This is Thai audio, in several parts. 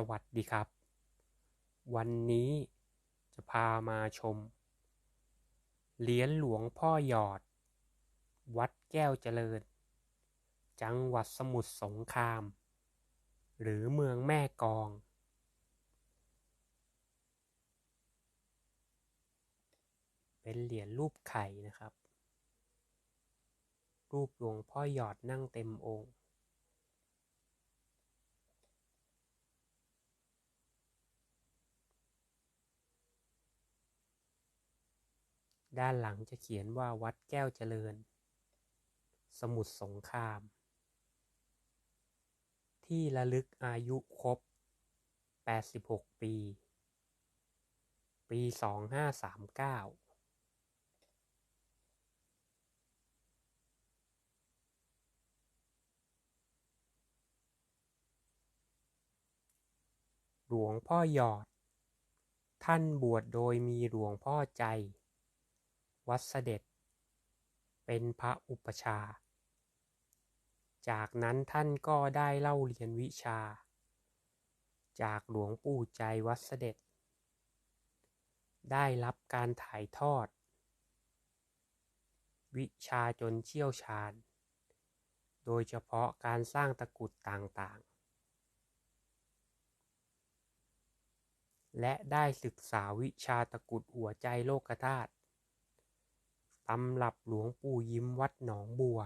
สวัสดีครับ วันนี้จะพามาชม เหรียญหลวงพ่อหยอด วัดแก้วเจริญ จังหวัดสมุทรสงคราม หรือเมืองแม่กอง เป็นเหรียญรูปไข่นะครับ รูปหลวงพ่อหยอดนั่งเต็มองค์ ด้านหลังจะเขียนว่าวัดแก้วเจริญ สมุทรสงคราม ที่ระลึกอายุครบ 86 ปี ปี 2539หลวงพ่อหยอด ท่านบวชโดยมีหลวงพ่อใจ วัดเสด็จ เป็นพระอุปชา จากนั้นท่านก็ได้เล่าเรียนวิชา จากหลวงปู่ใจวัดเสด็จ ได้รับการถ่ายทอด วิชาจนเชี่ยวชาญ โดยเฉพาะการสร้างตะกุดต่างๆและได้ศึกษาวิชาตะกุดหัวใจโลกธาตุ ตำรับหลวงปู่ยิ้มวัดหนองบัว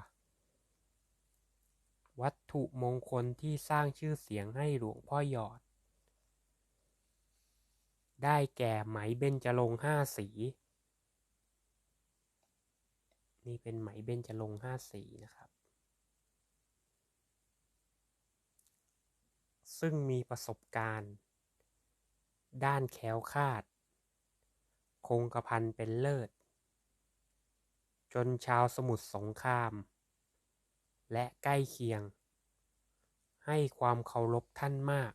วัตถุมงคลที่สร้างชื่อเสียงให้หลวงพ่อหยอด ได้แก่ไหมเบญจรงห้าสี นี่เป็นไหมเบญจรงห้าสีนะครับ ซึ่งมีประสบการณ์ ด้านแค้วคาด คงกระพันเป็นเลิศ จนชาวสมุทรสงคราม และใกล้เคียง ให้ความเคารพท่านมาก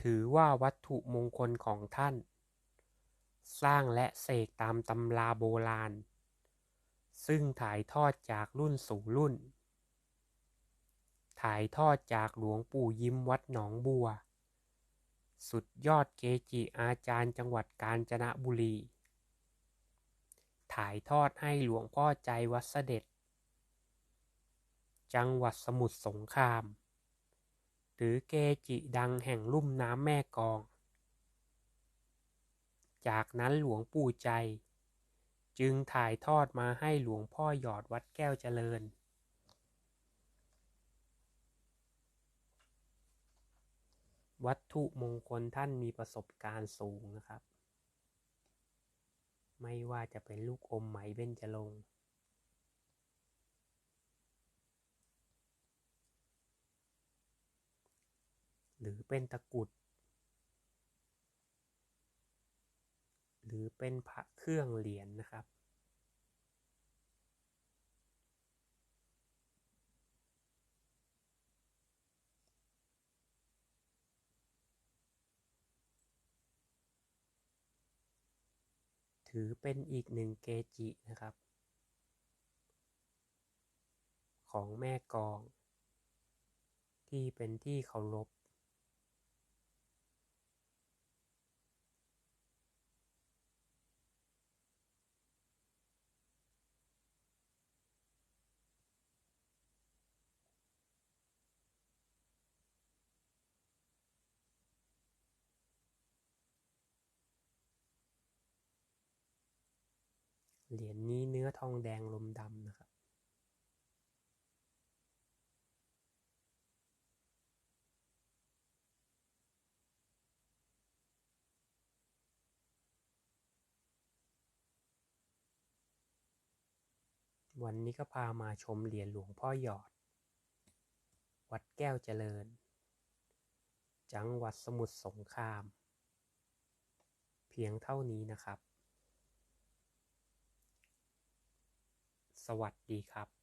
ถือว่าวัตถุมงคลของท่าน สร้างและเสกตามตำราโบราณ ซึ่งถ่ายทอดจากรุ่นสู่รุ่น ถ่ายทอดจากหลวงปู่ยิ้มวัดหนองบัว สุดยอดเกจิอาจารย์จังหวัดกาญจนบุรี ถ่ายทอดให้หลวงพ่อใจวัดเสด็จ จังหวัดสมุทรสงคราม หรือเกจิดังแห่งลุ่มน้ำแม่กอง จากนั้นหลวงปู่ใจ จึงถ่ายทอดมาให้หลวงพ่อหยอดวัดแก้วเจริญวัตถุมงคลท่านมีประสบการณ์สูงนะครับ ไม่ว่าจะเป็นลูกอมไหมเบญจรงค์หรือเป็นตะกุด หรือเป็นพระเครื่องเหรียญนนะครับ ถือเป็นอีกหนึ่งเกจินะครับ ของแม่กอง ที่เป็นที่เคารพ เหรียญนี้เนื้อทองแดงลมดำนะครับ วันนี้ก็พามาชมเหรียญหลวงพ่อหยอด วัดแก้วเจริญ จังหวัดสมุทรสงคราม เพียงเท่านี้นะครับ สวัสดีครับ